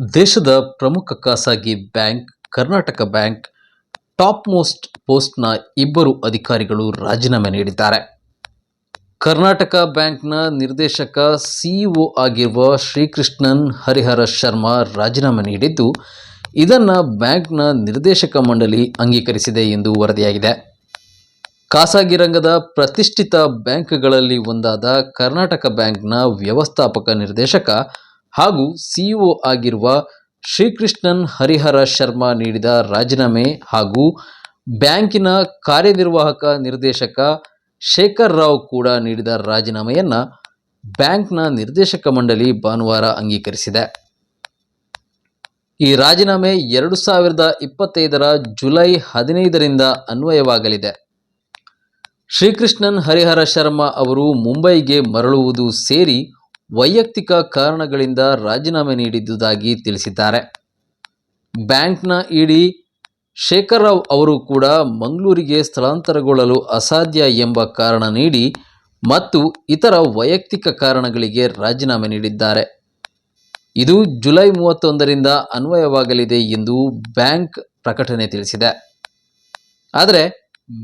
ದೇಶದ ಪ್ರಮುಖ ಖಾಸಗಿ bank, Karnataka bank top most ಪೋಸ್ಟ್ನ ಇಬ್ಬರು ಅಧಿಕಾರಿಗಳು ರಾಜೀನಾಮೆ ನೀಡಿದ್ದಾರೆ. ಕರ್ನಾಟಕ ಬ್ಯಾಂಕ್ನ ನಿರ್ದೇಶಕ, ಸಿಇಒ ಆಗಿರುವ ಶ್ರೀಕೃಷ್ಣನ್ ಹರಿಹರ ಶರ್ಮಾ ರಾಜೀನಾಮೆ ನೀಡಿದ್ದು, ಇದನ್ನು ಬ್ಯಾಂಕ್ನ ನಿರ್ದೇಶಕ ಮಂಡಳಿ ಅಂಗೀಕರಿಸಿದೆ ಎಂದು ವರದಿಯಾಗಿದೆ. ಖಾಸಗಿ ರಂಗದ ಪ್ರತಿಷ್ಠಿತ ಬ್ಯಾಂಕ್ಗಳಲ್ಲಿ ಒಂದಾದ ಕರ್ನಾಟಕ ಬ್ಯಾಂಕ್ನ ವ್ಯವಸ್ಥಾಪಕ ನಿರ್ದೇಶಕ ಹಾಗೂ ಸಿಇಒ ಆಗಿರುವ ಶ್ರೀಕೃಷ್ಣನ್ ಹರಿಹರ ಶರ್ಮಾ ನೀಡಿದ ರಾಜೀನಾಮೆ ಹಾಗೂ ಬ್ಯಾಂಕಿನ ಕಾರ್ಯನಿರ್ವಾಹಕ ನಿರ್ದೇಶಕ ಶೇಖರ್ ರಾವ್ ಕೂಡ ನೀಡಿದ ರಾಜೀನಾಮೆಯನ್ನು ಬ್ಯಾಂಕ್ನ ನಿರ್ದೇಶಕ ಮಂಡಳಿ ಭಾನುವಾರ ಅಂಗೀಕರಿಸಿದೆ. ಈ ರಾಜೀನಾಮೆ ಎರಡು ಸಾವಿರದ ಇಪ್ಪತ್ತೈದರ ಜುಲೈ ಹದಿನೈದರಿಂದ ಅನ್ವಯವಾಗಲಿದೆ. ಶ್ರೀಕೃಷ್ಣನ್ ಹರಿಹರ ಶರ್ಮಾ ಅವರು ಮುಂಬೈಗೆ ಮರಳುವುದು ಸೇರಿ ವೈಯಕ್ತಿಕ ಕಾರಣಗಳಿಂದ ರಾಜೀನಾಮೆ ನೀಡಿದ್ದುದಾಗಿ ತಿಳಿಸಿದ್ದಾರೆ. ಬ್ಯಾಂಕ್ನ ಇಡಿ ಶೇಖರ್ ರಾವ್ ಅವರು ಕೂಡ ಮಂಗಳೂರಿಗೆ ಸ್ಥಳಾಂತರಗೊಳ್ಳಲು ಅಸಾಧ್ಯ ಎಂಬ ಕಾರಣ ನೀಡಿ ಮತ್ತು ಇತರ ವೈಯಕ್ತಿಕ ಕಾರಣಗಳಿಗೆ ರಾಜೀನಾಮೆ ನೀಡಿದ್ದಾರೆ. ಇದು ಜುಲೈ ಮೂವತ್ತೊಂದರಿಂದ ಅನ್ವಯವಾಗಲಿದೆ ಎಂದು ಬ್ಯಾಂಕ್ ಪ್ರಕಟಣೆ ತಿಳಿಸಿದೆ. ಆದರೆ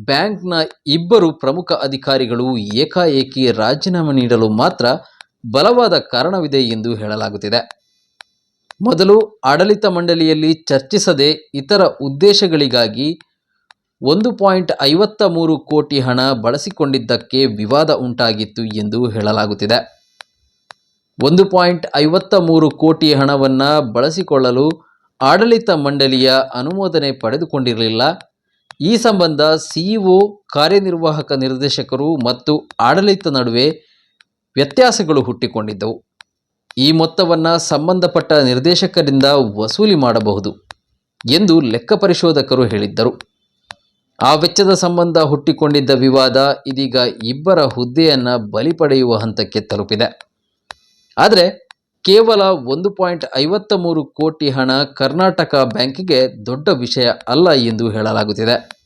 ಬ್ಯಾಂಕ್ನ ಇಬ್ಬರು ಪ್ರಮುಖ ಅಧಿಕಾರಿಗಳು ಏಕಾಏಕಿ ರಾಜೀನಾಮೆ ನೀಡಲು ಮಾತ್ರ ಬಲವಾದ ಕಾರಣವಿದೆ ಎಂದು ಹೇಳಲಾಗುತ್ತಿದೆ. ಮೊದಲು ಆಡಳಿತ ಮಂಡಳಿಯಲ್ಲಿ ಚರ್ಚಿಸದೆ ಇತರ ಉದ್ದೇಶಗಳಿಗಾಗಿ ಒಂದು ಪಾಯಿಂಟ್ ಐವತ್ತ ಮೂರು ಕೋಟಿ ಹಣ ಬಳಸಿಕೊಂಡಿದ್ದಕ್ಕೆ ವಿವಾದ ಉಂಟಾಗಿತ್ತು ಎಂದು ಹೇಳಲಾಗುತ್ತಿದೆ. ಒಂದು ಪಾಯಿಂಟ್ ಐವತ್ತ ಮೂರು ಕೋಟಿ ಹಣವನ್ನು ಬಳಸಿಕೊಳ್ಳಲು ಆಡಳಿತ ಮಂಡಳಿಯ ಅನುಮೋದನೆ ಪಡೆದುಕೊಂಡಿರಲಿಲ್ಲ. ಈ ಸಂಬಂಧ ಸಿಇಒ, ಕಾರ್ಯನಿರ್ವಾಹಕ ನಿರ್ದೇಶಕರು ಮತ್ತು ಆಡಳಿತ ನಡುವೆ ವ್ಯತ್ಯಾಸಗಳು ಹುಟ್ಟಿಕೊಂಡಿದ್ದವು. ಈ ಮೊತ್ತವನ್ನು ಸಂಬಂಧಪಟ್ಟ ನಿರ್ದೇಶಕರಿಂದ ವಸೂಲಿ ಮಾಡಬಹುದು ಎಂದು ಲೆಕ್ಕ ಪರಿಶೋಧಕರು ಹೇಳಿದ್ದರು. ಆ ವೆಚ್ಚದ ಸಂಬಂಧ ಹುಟ್ಟಿಕೊಂಡಿದ್ದ ವಿವಾದ ಇದೀಗ ಇಬ್ಬರ ಹುದ್ದೆಯನ್ನು ಬಲಿ ಪಡೆಯುವ ಹಂತಕ್ಕೆ ತಲುಪಿದೆ. ಆದರೆ ಕೇವಲ ಒಂದು ಪಾಯಿಂಟ್ ಐವತ್ತ ಮೂರು ಕೋಟಿ ಹಣ ಕರ್ನಾಟಕ ಬ್ಯಾಂಕಿಗೆ ದೊಡ್ಡ ವಿಷಯ ಅಲ್ಲ ಎಂದು ಹೇಳಲಾಗುತ್ತಿದೆ.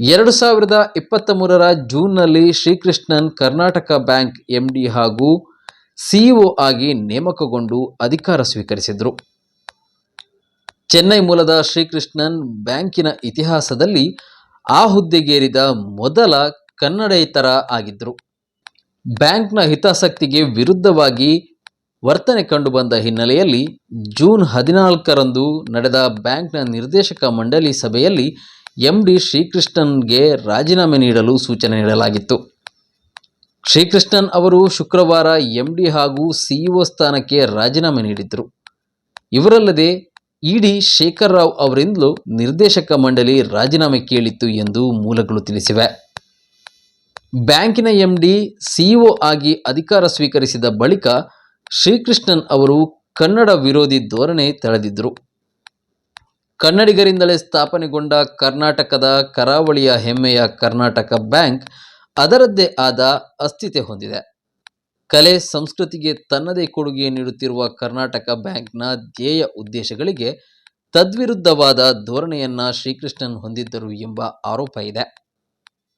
ಎರಡು ಸಾವಿರದ ಇಪ್ಪತ್ತ ಮೂರರ ಜೂನ್ನಲ್ಲಿ ಶ್ರೀಕೃಷ್ಣನ್ ಕರ್ನಾಟಕ ಬ್ಯಾಂಕ್ ಎಂಡಿ ಹಾಗೂ ಸಿಇಒ ಆಗಿ ನೇಮಕಗೊಂಡು ಅಧಿಕಾರ ಸ್ವೀಕರಿಸಿದರು. ಚೆನ್ನೈ ಮೂಲದ ಶ್ರೀಕೃಷ್ಣನ್ ಬ್ಯಾಂಕಿನ ಇತಿಹಾಸದಲ್ಲಿ ಆ ಹುದ್ದೆಗೇರಿದ ಮೊದಲ ಕನ್ನಡೇತರ ಆಗಿದ್ದರು ಬ್ಯಾಂಕ್ನ ಹಿತಾಸಕ್ತಿಗೆ ವಿರುದ್ಧವಾಗಿ ವರ್ತನೆ ಕಂಡುಬಂದ ಹಿನ್ನೆಲೆಯಲ್ಲಿ ಜೂನ್ ಹದಿನಾಲ್ಕರಂದು ನಡೆದ ಬ್ಯಾಂಕ್ನ ನಿರ್ದೇಶಕ ಮಂಡಳಿ ಸಭೆಯಲ್ಲಿ ಎಂಡಿ ಶ್ರೀಕೃಷ್ಣನ್ಗೆ ರಾಜೀನಾಮೆ ನೀಡಲು ಸೂಚನೆ ನೀಡಲಾಗಿತ್ತು. ಶ್ರೀಕೃಷ್ಣನ್ ಅವರು ಶುಕ್ರವಾರ ಎಂಡಿ ಹಾಗೂ ಸಿಇಒ ಸ್ಥಾನಕ್ಕೆ ರಾಜೀನಾಮೆ ನೀಡಿದ್ದರು. ಇವರಲ್ಲದೆ ಇಡಿ ಶೇಖರ್ ರಾವ್ ಅವರಿಂದಲೂ ನಿರ್ದೇಶಕ ಮಂಡಳಿ ರಾಜೀನಾಮೆ ಕೇಳಿತ್ತು ಎಂದು ಮೂಲಗಳು ತಿಳಿಸಿವೆ. ಬ್ಯಾಂಕಿನ ಎಂಡಿ ಸಿಇಒ ಆಗಿ ಅಧಿಕಾರ ಸ್ವೀಕರಿಸಿದ ಬಳಿಕ ಶ್ರೀಕೃಷ್ಣನ್ ಅವರು ಕನ್ನಡ ವಿರೋಧಿ ಧೋರಣೆ ತಳೆದಿದ್ದರು. ಕನ್ನಡಿಗರಿಂದಲೇ ಸ್ಥಾಪನೆಗೊಂಡ ಕರ್ನಾಟಕದ ಕರಾವಳಿಯ ಹೆಮ್ಮೆಯ ಕರ್ನಾಟಕ ಬ್ಯಾಂಕ್ ಅದರದ್ದೇ ಆದ ಅಸ್ತಿತ್ವ ಹೊಂದಿದೆ. ಕಲೆ ಸಂಸ್ಕೃತಿಗೆ ತನ್ನದೇ ಕೊಡುಗೆ ನೀಡುತ್ತಿರುವ ಕರ್ನಾಟಕ ಬ್ಯಾಂಕ್ನ ಧ್ಯೇಯ ಉದ್ದೇಶಗಳಿಗೆ ತದ್ವಿರುದ್ಧವಾದ ಧೋರಣೆಯನ್ನ ಶ್ರೀಕೃಷ್ಣನ್ ಹೊಂದಿದ್ದರು ಎಂಬ ಆರೋಪ ಇದೆ.